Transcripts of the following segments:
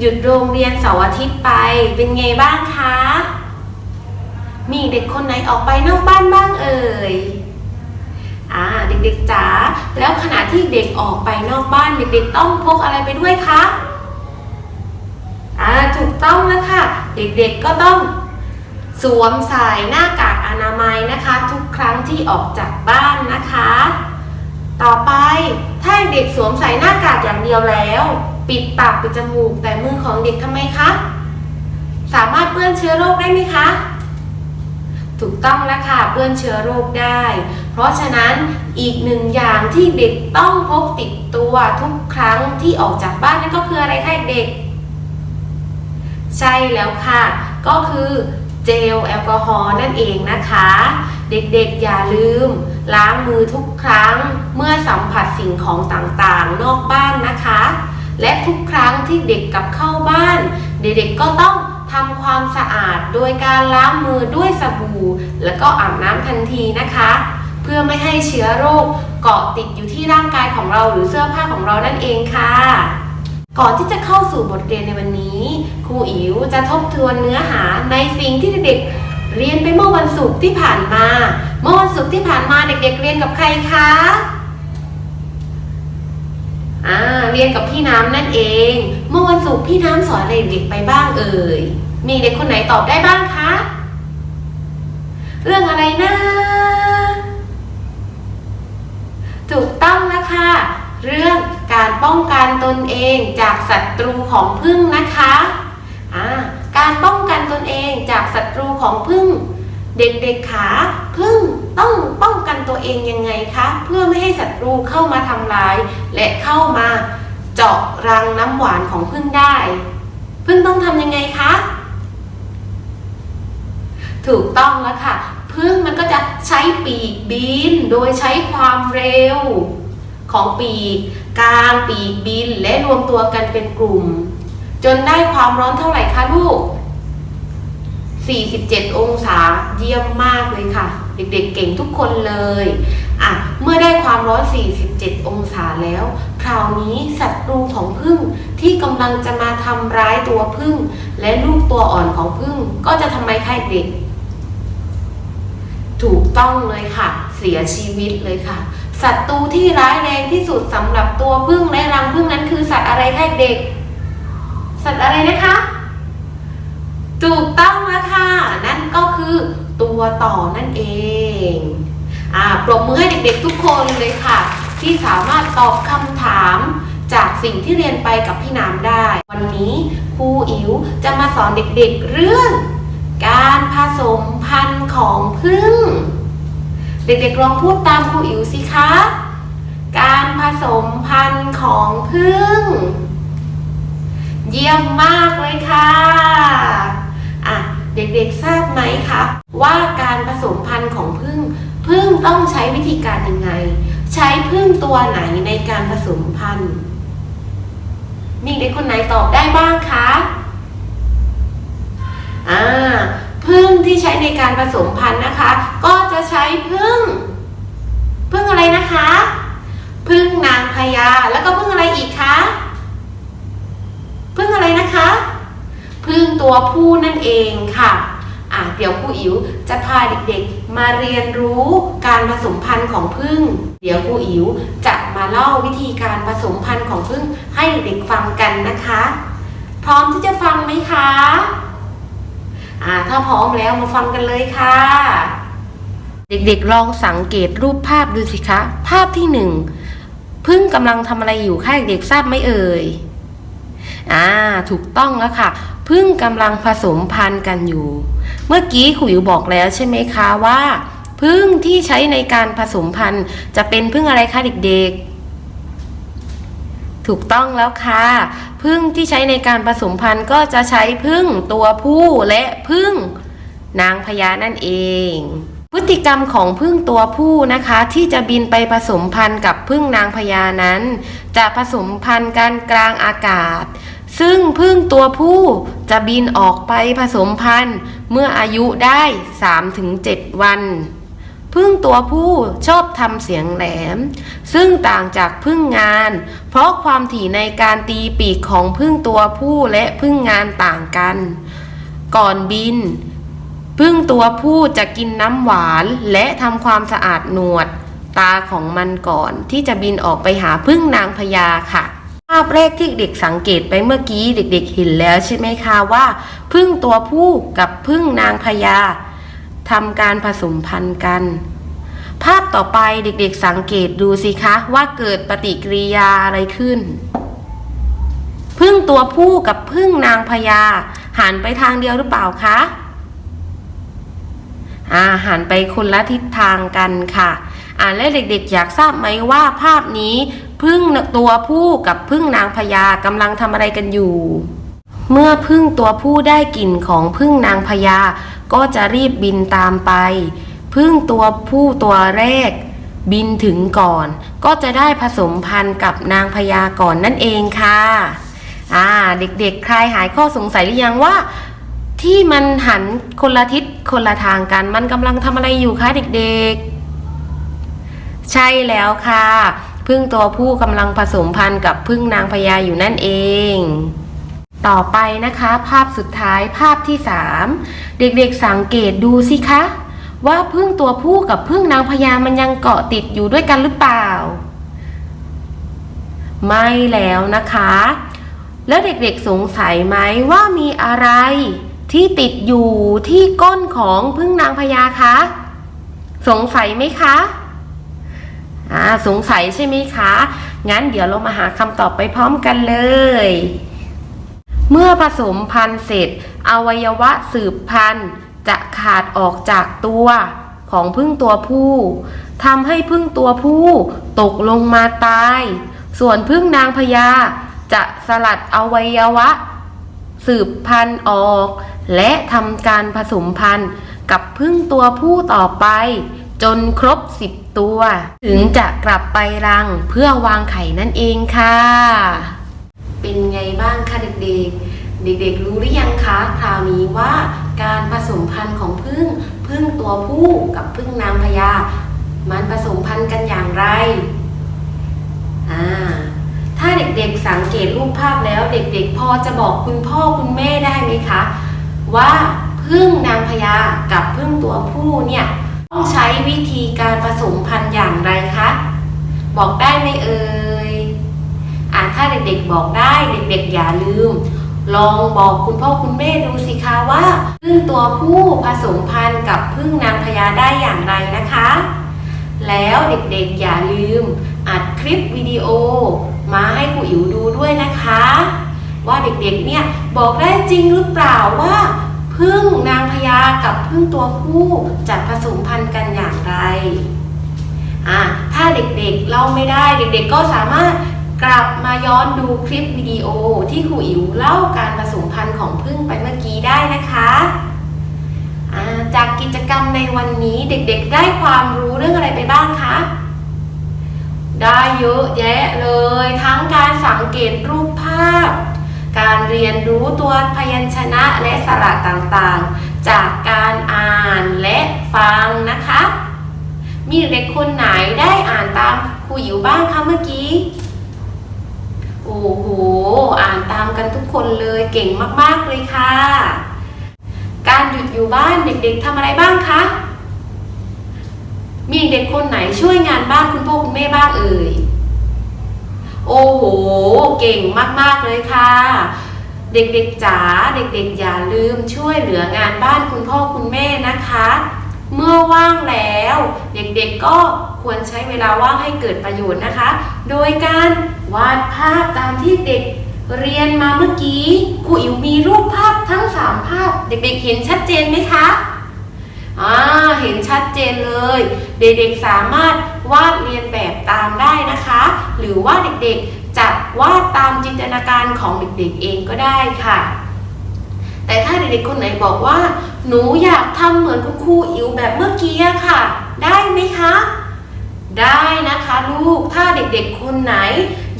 หยุดโรงเรียนเสาร์อาทิตย์ไปเป็นไงบ้างคะ มีเด็กคนไหนออกไปนอกบ้านบ้างเอ่ยอ่าเด็กๆจ๋าแล้วขณะที่เด็กออกไปนอกบ้านเด็กๆต้องพกอะไรไปด้วยคะอ่าถูกต้องแล้วค่ะ เด็กๆก็ต้องสวมใส่หน้ากากอนามัยนะคะ ทุกครั้งที่ออกจากบ้านนะคะ ต่อไปถ้าเด็กสวมใส่หน้ากากอย่างเดียวแล้ว ปิดปากปิดจมูก แต่มือของเด็กทำไมคะ สามารถเปื้อนเชื้อโรคได้ไหมคะ ถูกต้องแล้วค่ะเปื้อนเชื้อโรคได้ เพราะฉะนั้นอีกหนึ่งอย่างที่เด็กต้องพกติดตัวทุกครั้งที่ออกจากบ้านนั่นก็คืออะไรคะเด็ก ใช่แล้วค่ะ ก็คือเจลแอลกอฮอล์นั่นเองนะคะ เด็กๆอย่าลืม ล้างมือทุกครั้งเมื่อสัมผัสสิ่งของต่างๆ นอกบ้านนะคะ และทุกครั้งที่เด็กกลับเข้าบ้าน เด็กๆก็ต้องทำความสะอาดโดยการล้างมือด้วยสบู่ แล้วก็อาบน้ำทันทีนะคะ เพื่อไม่ให้เชื้อโรคเกาะติดอยู่ที่ร่างกายของเราหรือเสื้อผ้าของเรานั่นเองค่ะ ก่อนที่จะเข้าสู่บทเรียนในวันนี้ ครูอิ๋วจะทบทวนเนื้อหาในสิ่งที่เด็กเรียนไปเมื่อวันศุกร์ที่ผ่านมา เมื่อวันศุกร์ที่ผ่านมาเด็กๆเรียนกับใครคะ เรียนกับพี่น้ำนั่นเอง เมื่อวันศุกร์พี่น้ำสอนอะไรเด็กไปบ้างเอ่ย มีเด็กคนไหนตอบได้บ้างคะ เรื่องอะไรนะถูกต้องนะคะ เรื่องการป้องกันตนเองจากศัตรูของผึ้งนะคะอ่าการป้องกันตนเองจากศัตรูของผึ้งเด็กๆขาผึ้งต้องป้องกันตัวเองยังไงคะ เพื่อไม่ให้ศัตรูเข้ามาทำร้ายและเข้ามา เจาะรังน้ำหวานของผึ้งได้ผึ้งต้องทำยังไงคะ ถูกต้องแล้วค่ะ พึ่งมันก็จะใช้ปีกบิน โดยใช้ความเร็ว ของปีกกลางปีกบินและรวมตัวกันเป็นกลุ่ม จนได้ความร้อนเท่าไหร่คะลูก 47 องศาเยี่ยมมากเลยค่ะ เด็กๆเก่งทุกคนเลยอะเมื่อได้ความร้อน 47 องศาแล้ว คราวนี้ศัตรูของพึ่งที่กำลังจะมาทำร้ายตัวพึ่ง และลูกตัวอ่อนของพึ่งก็จะทำไมคะเด็ก ถูกต้องเลยค่ะ เสียชีวิตเลยค่ะศัตรูที่ร้ายแรงที่สุดสำหรับตัวพึ่งและรังพึ่งนั้นคือสัตว์อะไรคะเด็ก สัตว์อะไรนะคะ ถูกต้องแล้วค่ะ นั่นก็คือตัวต่อนั่นเอง อ่าปรบมือให้เด็กๆทุกคนเลยค่ะ ที่สามารถตอบคำถามจากสิ่งที่เรียนไปกับพี่น้ำได้ วันนี้ครูอิ๋วจะมาสอนเด็กๆเรื่อง การผสมพันธุ์ของผึ้งเด็กๆลองพูดตามครูอิ๋วสิคะ การผสมพันธุ์ของผึ้งเยี่ยมมากเลยค่ะอะ เด็กๆทราบไหมคะว่าการผสมพันธุ์ของผึ้งผึ้งต้องใช้วิธีการยังไง ใช้ผึ้งตัวไหนในการผสมพันธุ์ มีเด็กคนไหนตอบได้บ้างคะอ่าพึ่งที่ใช้ในการผสมพันธุ์นะคะ ก็จะใช้พึ่งพึ่งอะไรนะคะ พึ่งนางพญาแล้วก็พึ่งอะไรอีกคะพึ่งอะไรนะคะ พึ่งตัวผู้นั่นเองค่ะ เดี๋ยวครูอิ๋วจะพาเด็กๆ มาเรียนรู้การผสมพันธุ์ของพึ่งเดี๋ยวครูอิ๋วจะมาเล่าวิธีการผสมพันธุ์ของพึ่งให้เด็กๆฟังกันนะคะ พร้อมที่จะฟังไหมคะอ่าถ้าพร้อมแล้วมาฟังกันเลยค่ะ เด็กๆลองสังเกตรูปภาพดูสิคะ ภาพที่หนึ่งพึ่งกำลังทำอะไรอยู่คะเด็กทราบไหมเอ่ย อ่า ถูกต้องแล้วค่ะ พึ่งกำลังผสมพันธุ์กันอยู่ เมื่อกี้ขุยบอกแล้วใช่ไหมคะว่าพึ่งที่ใช้ในการผสมพันธุ์ จะเป็นพึ่งอะไรคะเด็กๆ ถูกต้องแล้วค่ะพึ่งที่ใช้ในการผสมพันธุ์ก็จะใช้พึ่งตัวผู้และพึ่งนางพญานั่นเองพฤติกรรมของพึ่งตัวผู้นะคะ ที่จะบินไปผสมพันธุ์กับพึ่งนางพญานั้น จะผสมพันธุ์กันกลางอากาศ ซึ่งพึ่งตัวผู้จะบินออกไปผสมพันธุ์เมื่ออายุได้ 3-7 วัน พึ่งตัวผู้ชอบทำเสียงแหลม ซึ่งต่างจากพึ่งงาน เพราะความถี่ในการตีปีกของพึ่งตัวผู้และพึ่งงานต่างกัน ก่อนบิน พึ่งตัวผู้จะกินน้ำหวานและทำความสะอาดหนวด ตาของมันก่อนที่จะบินออกไปหาพึ่งนางพญาค่ะ ภาพแรกที่เด็กสังเกตไปเมื่อกี้เด็กๆเห็นแล้วใช่ไหมคะว่าพึ่งตัวผู้กับพึ่งนางพญาทำการผสมพันธุ์กัน ภาพต่อไปเด็กๆสังเกตดูสิคะว่าเกิดปฏิกิริยาอะไรขึ้น พึ่งตัวผู้กับพึ่งนางพญาหันไปทางเดียวหรือเปล่าคะอ่าหันไปคนละทิศทางกันค่ะ อ่าและเด็กๆ อยากทราบไหมว่าภาพนี้ พึ่งตัวผู้กับพึ่งนางพญากำลังทำอะไรกันอยู่ เมื่อพึ่งตัวผู้ได้กลิ่นของพึ่งนางพญาก็จะรีบบินตามไป พึ่งตัวผู้ตัวแรก บินถึงก่อน ก็จะได้ผสมพันธุ์กับนางพญาก่อนนั่นเองค่ะอ่าเด็กๆ ใครหายข้อสงสัยหรือยังว่า ที่มันหันคนละทิศคนละทางกัน มันกำลังทำอะไรอยู่คะเด็กๆ ใช่แล้วค่ะ พึ่งตัวผู้กำลังผสมพันธุ์กับพึ่งนางพญาอยู่นั่นเอง ต่อไปนะคะ ภาพสุดท้ายภาพที่สามเด็กๆสังเกตดูสิคะ ว่าพึ่งตัวผู้กับพึ่งนางพญามันยังเกาะติดอยู่ด้วยกันหรือเปล่า ไม่แล้วนะคะ แล้วเด็กๆสงสัยไหมว่ามีอะไรที่ติดอยู่ที่ก้นของพึ่งนางพญาคะ สงสัยไหมคะ อ่าสงสัยใช่ไหมคะ งั้นเดี๋ยวเรามาหาคำตอบไปพร้อมกันเลย เมื่อผสมพันธุ์เสร็จ อวัยวะสืบพันธุ์จะขาดออกจากตัวของพึ่งตัวผู้ทำให้พึ่งตัวผู้ตกลงมาตาย ส่วนพึ่งนางพญาจะสลัดอวัยวะ สืบพันธุ์ออก และทำการผสมพันธุ์กับพึ่งตัวผู้ต่อไป จนครบ 10 ตัว ถึงจะกลับไปรังเพื่อวางไข่นั่นเองค่ะ เป็นไงบ้างคะเด็กๆ เด็กๆ รู้หรือยังคะคราวนี้ว่าการผสมพันธุ์ของพึ่งพึ่งตัวผู้กับพึ่งนางพญามันผสมพันธุ์กันอย่างไรอ่าถ้าเด็กๆสังเกตรูปภาพแล้วเด็กๆ พอจะบอกคุณพ่อคุณแม่ได้ไหมคะ ว่าพึ่งนางพญากับพึ่งตัวผู้เนี่ย ต้องใช้วิธีการผสมพันธุ์อย่างไรคะ บอกได้ไหมเอ่ยอ่าถ้าเด็กๆบอกได้เด็กๆอย่าลืม ลองบอกคุณพ่อคุณแม่ดูสิคะว่าพึ่งตัวผู้ผสมพันธุ์กับพึ่งนางพญาได้อย่างไรนะคะ แล้วเด็กๆอย่าลืมอัดคลิปวิดีโอ มาให้ครูอิ๋วดูด้วยนะคะ ว่าเด็กๆเนี่ยบอกได้จริงหรือเปล่าว่า พึ่งนางพญากับพึ่งตัวผู้จะผสมพันธุ์กันอย่างไรอะถ้าเด็กๆเล่าไม่ได้เด็กๆก็สามารถกลับมาย้อนดูคลิปวิดีโอที่ครูอิ๋วเล่าการผสมพันธุ์ของพึ่งไปเมื่อกี้ได้นะคะจากกิจกรรมในวันนี้เด็กๆ ได้ความรู้เรื่องอะไรไปบ้างคะ ได้เยอะแยะเลย ทั้งการสังเกตรูปภาพ การเรียนรู้ตัวพยัญชนะและสระต่างๆ จากการอ่านและฟังนะคะ มีเด็กคนไหนได้อ่านตามครูอยู่บ้างคะเมื่อกี้ โอ้โห อ่านตามกันทุกคนเลยเก่งมากๆเลยค่ะ การหยุดอยู่บ้านเด็กๆทำอะไรบ้างคะ มีเด็กคนไหนช่วยงานบ้านคุณพ่อคุณแม่บ้างเอ่ย โอ้โห เก่งมาก ๆ เลยค่ะ เด็กๆจ๋าเด็กๆ อย่าลืมช่วยเหลืองานบ้านคุณพ่อคุณแม่นะคะ เมื่อว่างแล้ว เด็กๆก็ควรใช้เวลาว่างให้เกิดประโยชน์นะคะ โดยการวาดภาพตามที่เด็กเรียนมาเมื่อกี้ครูอิ๋วมีรูปภาพทั้ง 3 ภาพ เด็กๆเห็นชัดเจนไหมคะ อ่าเห็นชัดเจนเลย เด็กๆสามารถวาดเรียนแบบตามได้นะคะ หรือว่าเด็กๆจะวาดตามจินตนาการของเด็กๆเองก็ได้ค่ะ แต่ถ้าเด็กๆคนไหนบอกว่า หนูอยากทำเหมือนคุณครูอิ๋วแบบเมื่อกี้ค่ะ ได้ไหมคะได้นะคะลูก ถ้าเด็กๆ คนไหน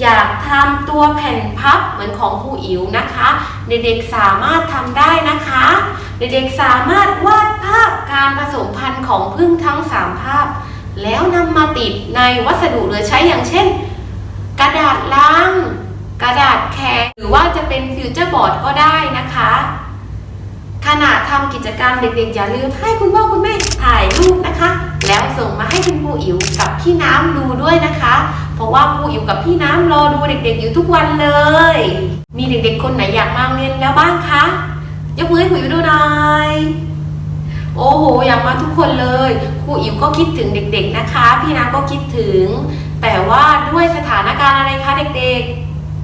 อยากทำตัวแผ่นพับเหมือนของครูอิ๋วนะคะ เด็กๆ สามารถทำได้นะคะ เด็กๆสามารถวาดภาพการผสมพันธุ์ของพึ่งทั้ง 3 ภาพ แล้วนำมาติดในวัสดุเหลือใช้อย่างเช่น กระดาษลังกระดาษแข็งหรือว่าจะเป็นฟิวเจอร์บอร์ดก็ได้นะคะ ขณะทำกิจกรรมเด็กๆ อย่าลืมให้คุณพ่อคุณแม่ถ่ายรูปนะคะ แล้วส่งมาให้คุณครูอิ๋วกับพี่น้ำดูด้วยนะคะ เพราะว่าครูอิ๋วกับพี่น้ำรอดูเด็กๆอยู่ทุกวันเลย มีเด็กๆคนไหนอยากมาเรียนแล้วบ้างคะ ยกมือให้ครูอิ๋วดูหน่อยโอ้โหอยากมาทุกคนเลยครูอิ๋วก็คิดถึงเด็ก ๆนะคะ พี่น้ำก็คิดถึง แต่ว่าด้วยสถานการณ์อะไรคะเด็ก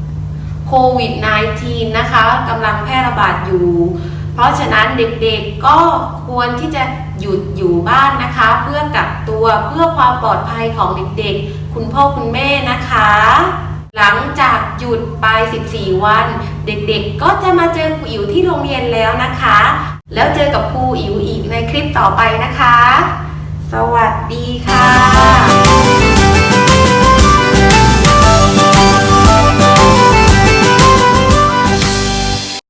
ๆโควิด -19 นะคะกำลังแพร่ระบาดอยู่ เพราะฉะนั้นเด็กๆก็ควรที่จะหยุดอยู่บ้านนะคะ เพื่อกักตัวเพื่อความปลอดภัยของเด็กๆ คุณพ่อคุณแม่นะคะ หลังจากหยุดไป 14 วัน เด็กๆ ก็จะมาเจอครูอิ๋วที่โรงเรียนแล้วนะคะ แล้วเจอกับครูอิ๋วอีกในคลิปต่อไปนะคะ สวัสดีค่ะ